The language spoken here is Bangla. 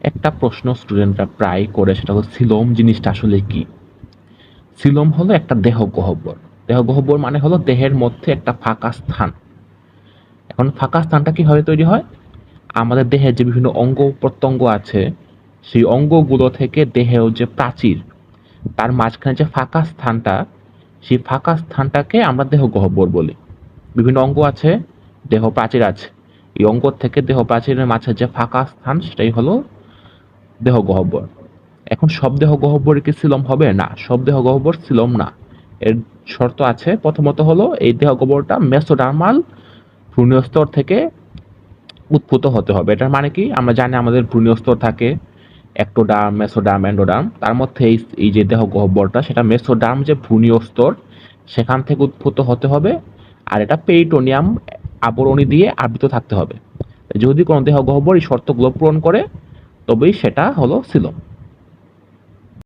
একটা প্রশ্ন স্টুডেন্টরা প্রায় করে, সেটা হলো সিলোম জিনিসটা আসলে কি? সিলোম হলো একটা দেহ গহ্বর। দেহ গহ্বর মানে হলো দেহের মধ্যে একটা ফাঁকা স্থান। এখন ফাঁকা স্থানটা কীভাবে তৈরি হয়? আমাদের দেহের যে বিভিন্ন অঙ্গ প্রত্যঙ্গ আছে, সেই অঙ্গগুলো থেকে দেহের যে প্রাচীর, তার মাঝখানে যে ফাঁকা স্থানটা, সেই ফাঁকা স্থানটাকে আমরা দেহ গহ্বর বলি। বিভিন্ন অঙ্গ আছে, দেহ প্রাচীর আছে। এই অঙ্গ থেকে দেহ প্রাচীরের মাঝে যে ফাঁকা স্থান, সেটাই হলো দেহ গহ্বর এখন সব দেহ গহ্বর কি সিলম হবে? না, সব দেহ গহ্বর সিলম না। এর শর্ত আছে, প্রথমত হলো এই দেহ গহ্বরটা মেসোডার্মাল ভ্রূণীয় স্তর থেকে উৎপূত হতে হবে। এটার মানে কি? আমরা জানি আমাদের ভ্রূণীয় স্তর থাকে অ্যাক্টোডার্ম মেসোডার্ম অ্যান্ডোডার্ম তার মধ্যে এই এই যে দেহ গহ্বরটা সেটা মেসোডার্ম যে ভ্রূণীয় স্তর, সেখান থেকে উৎপূত হতে হবে। আর এটা পেরিটোনিয়াম আবরণী দিয়ে আবৃত থাকতে হবে। যদি কোনো দেহ গহ্বর এই শর্তগুলো পূরণ করে তবেই সেটা হলো সিলম।